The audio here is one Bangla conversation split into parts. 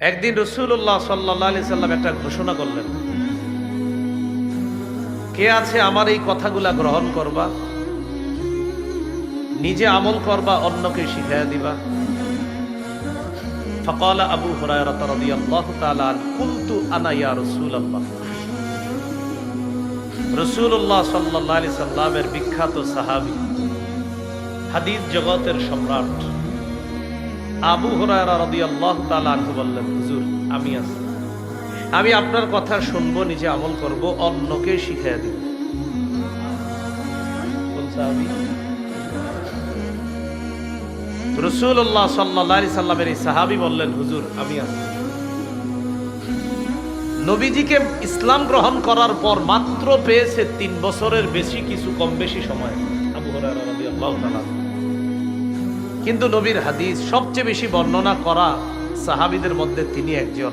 একদিন রসুল্লাহ সাল্লি সাল্লাম একটা ঘোষণা করলেন। কে আছে আমার এই কথাগুলা গ্রহণ করবা? নিজে আমল করবা, অন্যকে শিখাই দিবা। আবু বিখ্যাত সাহাবী হাদিদ জগতের সম্রাট। আবু বললেন, হুজুর, আমি আছি। আমি আপনার কথা শুনব, নিজে আমল করব, অন্যকে শিখিয়ে দিব। রসুল্লাহ সাল্লাহ সাল্লামের এই সাহাবি বললেন, হুজুর, আমি আছি। নবীজিকে ইসলাম গ্রহণ করার পর মাত্র পেয়েছে তিন বছরের বেশি, কিছু কম বেশি সময়। আবু তাআলা কিন্তু নবীর হাদিস সবচেয়ে বেশি বর্ণনা করা সাহাবিদের মধ্যে তিনি একজন।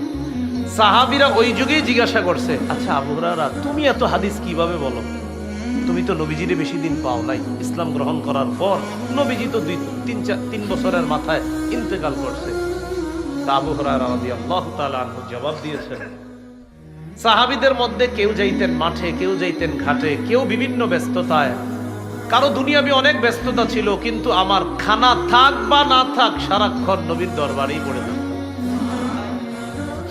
সাহাবিরা ওই যুগেই জিজ্ঞাসা করছে আচ্ছা আবু তুমি এত হাদিস কীভাবে বলো? তুমি তো নবীজিরে বেশি দিন পাও নাই। ইসলাম গ্রহণ করার পর নবীজি তো দুই, তিন, চার, তিন বছরের মাথায় ইন্তেকাল করছে। জবাব দিয়েছেন সাহাবিদের মধ্যে কেউ যাইতেন মাঠে, কেউ যাইতেন ঘাটে, কেউ বিভিন্ন ব্যস্ততায় কারও দুনিয়াবি অনেক ব্যস্ততা ছিল, কিন্তু আমার খানা থাক বা না থাক, সারাক্ষণ নবীর দরবারেই পড়ে থাকতাম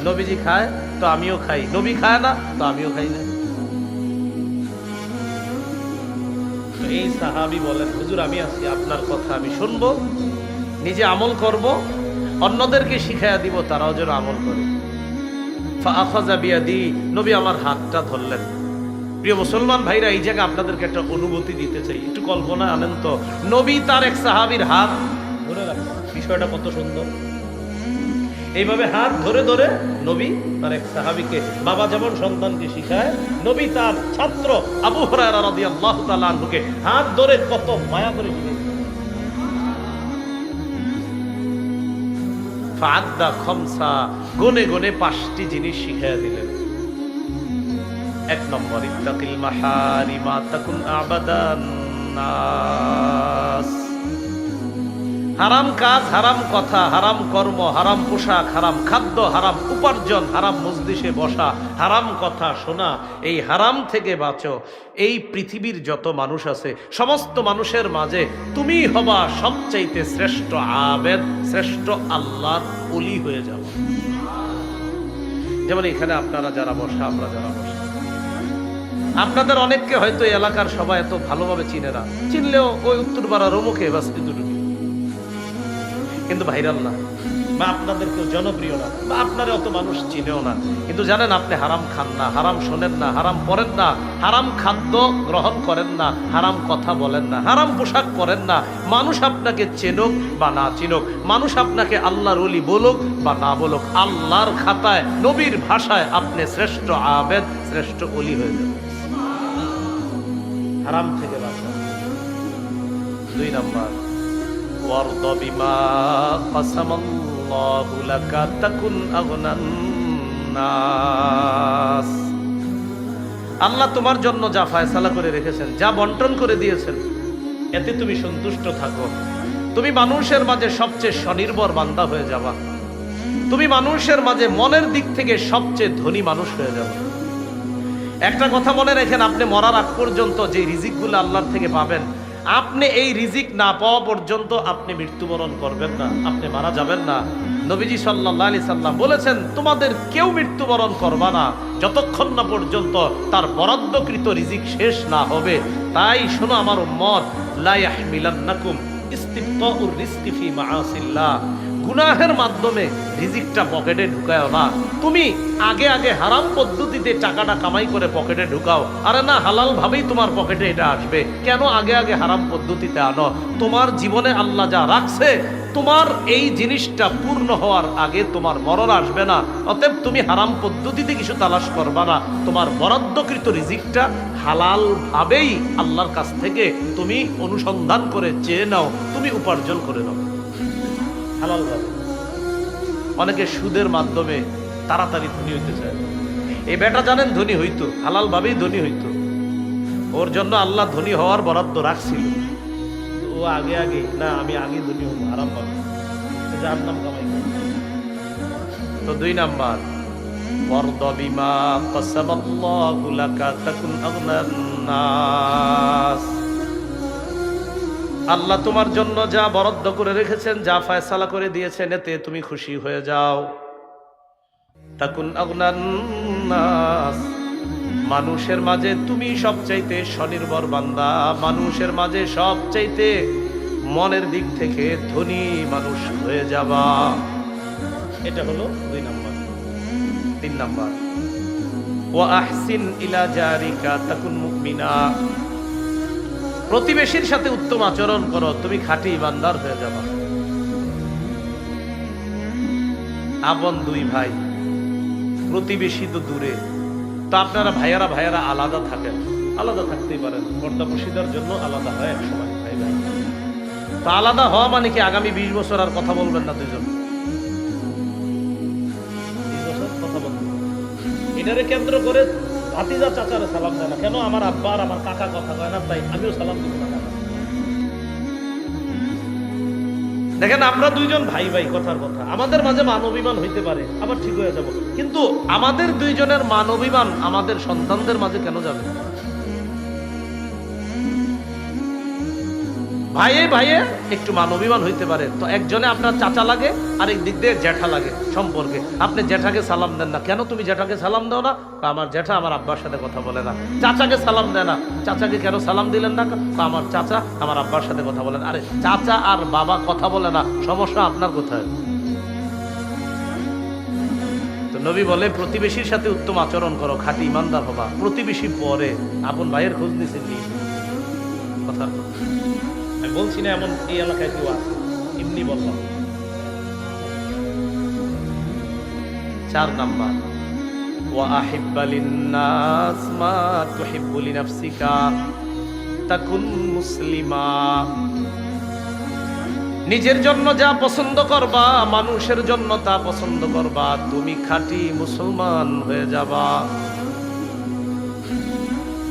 নবীজি খায়, তো আমিও খাই। নবী খায় না, তো আমিও খাই না। এই সাহাবি বলেন, হুজুর, আমি আছি, আপনার কথা আমি শুনব, নিজে আমল করব, অন্যদেরকে শিখাইয়া দিব, তারাও যেন আমল করে। নবী আমার হাতটা ধরলেন। প্রিয় মুসলমান ভাইরা, এই জায়গায় আপনাদেরকে একটা অনুভূতি দিতে চাই। একটু কল্পনা আনেন তো। নবী তার এক সাহাবীর হাত ধরে রাখছেন বিষয়টা কত সুন্দর। এইভাবে হাত ধরে ধরে নবী তার এক সাহাবীকে, বাবা যেমন সন্তানকে শিখায়, নবী তার ছাত্র আবু হুরায়রা রাদিয়াল্লাহু তাআলা আনহুকে হাত ধরে কত মায়া করে শিখাইছে ফাদ্দা খমসা, গনে গনে পাঁচটি জিনিস শিখাইয়া দিলেন। এক নম্বর, ইত্তাকিল মাহারিমা তাকুন আবাদান নাস। হারাম কাজ, হারাম কথা, হারাম কর্ম, হারাম পোশাক, হারাম খাদ্য, হারাম উপার্জন, হারাম মজলিসে বসা, হারাম কথা শোনা, এই হারাম থেকে বাঁচো। এই পৃথিবীর যত মানুষ আছে, সমস্ত মানুষের মাঝে তুমি হবা সবচাইতে শ্রেষ্ঠ আবেদ, শ্রেষ্ঠ আল্লাহর অলি হয়ে যাব যেমন এখানে আপনারা যারা বসা, আমরা যারা আপনাদের অনেককে হয়তো এলাকার সবাই এত ভালোভাবে চিনে না। চিনলেও ওই উত্তরপাড়ার অমুখে বাস দুটুকি কিন্তু ভাইরাল না। বা আপনাদের কেউ জনপ্রিয় না, বা আপনার অত মানুষ চিনেও না। কিন্তু জানেন আপনি হারাম খান না, হারাম শোনেন না, হারাম পরেন না, হারাম খাদ্য গ্রহণ করেন না, হারাম কথা বলেন না, হারাম পোশাক পরেন না। মানুষ আপনাকে চেনুক বা না চিনুক, মানুষ আপনাকে আল্লাহর অলি বলুক বা না বলুক, আল্লাহর খাতায়, নবীর ভাষায় আপনি শ্রেষ্ঠ আবেদ, শ্রেষ্ঠ অলি হয়ে যাবেন। হারাম থেকে বাঁচা দুই নাম্বার وارض بما قسم الله لك تكن أغنى الناس আল্লাহ তোমার জন্য যা ফায়সালা করে রেখেছেন যা বন্টন করে দিয়েছেন এতে তুমি সন্তুষ্ট থাকো তুমি মানুষের মাঝে সবচেয়ে স্বনির্ভর বান্দা হয়ে যাবা তুমি মানুষের মাঝে মনের দিক থেকে সবচেয়ে ধনী মানুষ হয়ে যাবে একটা কথা মনে রেখেন, আপনি মরার আগ পর্যন্ত যে রিজিকগুলো আল্লাহর থেকে পাবেন, আপনি এই রিজিক না পাওয়া পর্যন্ত আপনি মৃত্যুবরণ করবেন না, আপনি মারা যাবেন না। নবীজি সাল্লাহ আলি সাল্লাম বলেছেন, তোমাদের কেউ মৃত্যুবরণ করবা না, যতক্ষণ না পর্যন্ত তার বরাদ্দকৃত রিজিক শেষ না হবে। তাই শোনো আমার উম্মত লাইয়াহ মিলান্নাকুম মাআসিল্লাহ। গুনাহের মাধ্যমে রিজিকটা পকেটে ঢুকাও না। তুমি আগে আগে হারাম পদ্ধতিতে টাকাটা কামাই করে পকেটে ঢুকাও। আরে না, হালাল ভাবেই তোমার পকেটে এটা আসবে। কেন আগে আগে হারাম পদ্ধতিতে আনো? তোমার জীবনে আল্লাহ যা রাখছে, তোমার এই জিনিসটা পূর্ণ হওয়ার আগে তোমার মরণ আসবে না। অতএব তুমি হারাম পদ্ধতিতে কিছু তালাশ করবা না। তোমার বরাদ্দকৃত রিজিকটা হালাল ভাবেই আল্লাহর কাছ থেকে তুমি অনুসন্ধান করে চেয়ে নাও। তুমি উপার্জন করে নাও হালাল ভাবে অনেকে সুদের মাধ্যমে তাড়াতাড়ি ধনী হইতে চায় এই বেটা জানেন ধনী হইতো হালাল ভাবেই ধনী হইতো ওর জন্য আল্লাহ ধনী হওয়ার বরাদ্দ রাখছিল ও আগে আগে না আমি আগে ধনী হবো আরাম পাবো যার নাম কামাই করবো। তো দুই নাম্বার وارض بما قسم الله لك تكن أغنى الناس আল্লাহ তোমার জন্য যা বরাদ্দ করে রেখেছেন, যা ফয়সালা করে দিয়েছেন, এতে তুমি খুশি হয়ে যাও। তাকুন। মানুষের মাঝে তুমি সবচাইতে স্বনির্ভর বান্দা। মানুষের মাঝে সবচাইতে মনের দিক থেকে ধনী মানুষ হয়ে যাবা। এটা হলো দুই নাম্বার। তিন নাম্বার। ও আহসিন ইলা জারিকা, তাকুন মুমিনা। প্রতিবেশীর সাথে উত্তম আচরণ করো, তুমি খাঁটি ইমানদার হয়ে যাবা। আপন দুই ভাই, প্রতিবেশী তো দূরে, তো আপনারা ভাইয়ারা ভাইয়ারা আলাদা থাকেন। আলাদা থাকতেই পারেন পর্দাপসীদার জন্য আলাদা হয় এক সময়, ভাই ভাই। তো আলাদা হওয়া মানে কি আগামী বিশ বছর আর কথা বলবেন না দুজন। এটারে কেন্দ্র করে ভাতিজা চাচারে সালাম দেয় না। কেন আমার আব্বা আর আমার কাকা কথা কয় না? তাই আমিও সালাম দিব না। দেখেন, আমরা দুইজন ভাই ভাই কথার কথা। আমাদের মাঝে মানবিমান হইতে পারে, আবার ঠিক হয়ে যাব। কিন্তু আমাদের দুইজনের মানবিমান আমাদের সন্তানদের মাঝে কেন যাবে? ভাইয়ে ভাইয়ে, একটু মান অভিমান হইতে পারে। তো একজনে আপনার চাচা লাগে আর দিক দিয়ে জ্যাঠা লাগে সম্পর্কে। আপনি জ্যাঠাকে সালাম দেন না। কেন তুমি জ্যাঠাকে সালাম দাও না? আমার জ্যাঠা আমার আব্বার সাথে কথা বলে না। চাচাকে সালাম দেয় না। চাচাকে কেন সালাম দিলেন না? আমার চাচা আমার আব্বার সাথে কথা বলেন। আরে, চাচা আর বাবা কথা বলে না। সমস্যা আপনার কোথায়? নবী বলে, প্রতিবেশীর সাথে উত্তম আচরণ করো, খাঁটি ইমানদার হবা। প্রতিবেশী পরে। আপন ভাইয়ের খোঁজ নিছেন কথা। আমি বলছি না এমন এই এলাকায় কেউ আছে এমনি বললাম চার নাম্বার وأحب للناس ما تحب لنفسك تكن মুসলিমা নিজের জন্য যা পছন্দ করবা মানুষের জন্য তা পছন্দ করবা তুমি খাঁটি মুসলমান হয়ে যাবা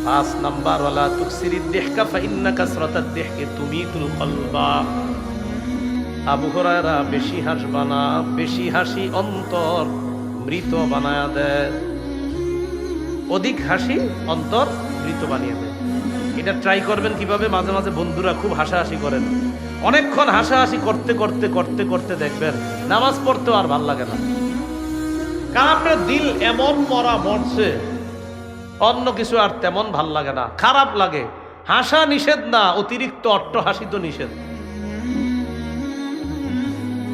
পাঁচ নাম্বার ওয়ালা তুকসিরি দেহকা ফাইন্না কাসরাতাদ দেহকে তুমি তুল কলবা। আবু হুরায়রা বেশি হাসবা না বেশি হাসি অন্তর মৃত বানায়া দেয়। অধিক হাসি অন্তর মৃত বানিয়ে দেয়। এটা ট্রাই করবেন কীভাবে? মাঝে মাঝে বন্ধুরা খুব হাসাহাসি করেন। অনেকক্ষণ হাসাহাসি করতে করতে করতে করতে দেখবেন নামাজ পড়তেও আর ভালো লাগে না। কারণ আপনার দিল এমন মরা মরছে অন্য কিছু আর তেমন ভালো লাগে না। খারাপ লাগে। হাসা নিষেধ না, অতিরিক্ত অট্ট হাসি তো নিষেধ।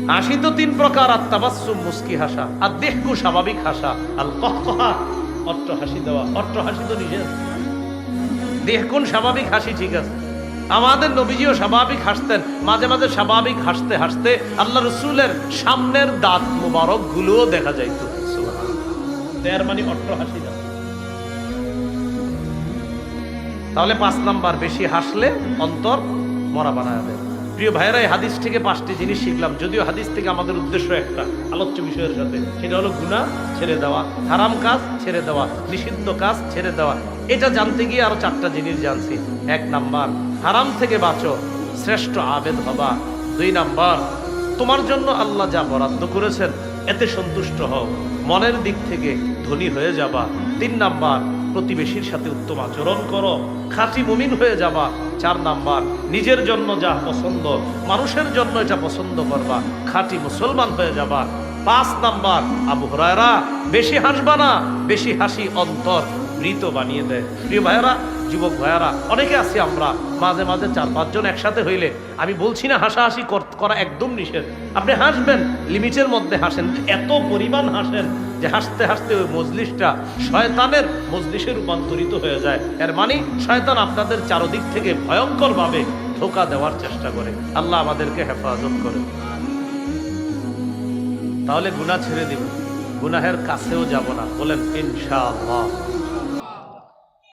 হাসি তো তিন প্রকার, আর তাবাসুম মুস্কি হাসা। আর দেহকু স্বাভাবিক হাসা। আর কহা অট্ট হাসি দেওয়া। অট্ট হাসি তো নিষেধ। দেখুন স্বাভাবিক হাসি ঠিক আছে। আমাদের নবীজিও স্বাভাবিক হাসতেন। মাঝে মাঝে স্বাভাবিক হাসতে হাসতে আল্লাহ রসুলের সামনের দাঁত মুবারক গুলোও দেখা যাইত। এর মানে অট্ট হাসি না। তাহলে পাঁচ নাম্বার, বেশি হাসলে অন্তর মরা বানায় দেয় প্রিয় ভাইয়েরা, এই হাদিস থেকে পাঁচটি জিনিস শিখলাম। যদিও হাদিস থেকে আমাদের উদ্দেশ্য একটা, আলোচ্য বিষয়ের সাথে। সেটা হলো গুণা ছেড়ে দেওয়া, হারাম কাজ ছেড়ে দেওয়া, নিষিদ্ধ কাজ ছেড়ে দেওয়া। এটা জানতে গিয়ে আরও চারটা জিনিস জানছি। এক নাম্বার, হারাম থেকে বাঁচো, শ্রেষ্ঠ আবেদ হবা। দুই নাম্বার, তোমার জন্য আল্লাহ যা বরাদ্দ করেছেন, এতে সন্তুষ্ট হও। মনের দিক থেকে ধনী হয়ে যাবা। তিন নাম্বার, প্রতিবেশীর সাথে উত্তম আচরণ করো। খাঁটি মুমিন হয়ে যাবা, চার নাম্বার। নিজের জন্য যা পছন্দ, মানুষের জন্য এটা পছন্দ করবা, খাঁটি মুসলমান হয়ে যাবা। পাঁচ নাম্বার, আবু হরায়রা, বেশি হাসবা না, বেশি হাসি অন্তর, মৃত বানিয়ে দেয়। প্রিয় ভাইয়েরা, যুবক ভাইয়ারা, অনেকে আছি আমরা, মাঝে মাঝে চার পাঁচজন একসাথে হইলে আমি বলছি না হাসাহাসি কর- করা একদম নিষেধ। আপনি হাসবেন, লিমিটের মধ্যে হাসেন, এত পরিমাণ হাসেন যে হাসতে হাসতে ওই মজলিশটা শয়তানের মজলিসে রূপান্তরিত হয়ে যায়। এর মানে শয়তান আপনাদের চারদিক থেকে ভয়ঙ্করভাবে ধোকা দেওয়ার চেষ্টা করে। আল্লাহ আমাদেরকে হেফাজত করে তাহলে গুণা ছেড়ে দিব। গুনাহের কাছেও যাব না। বলেন, ইনশাআল্লাহ।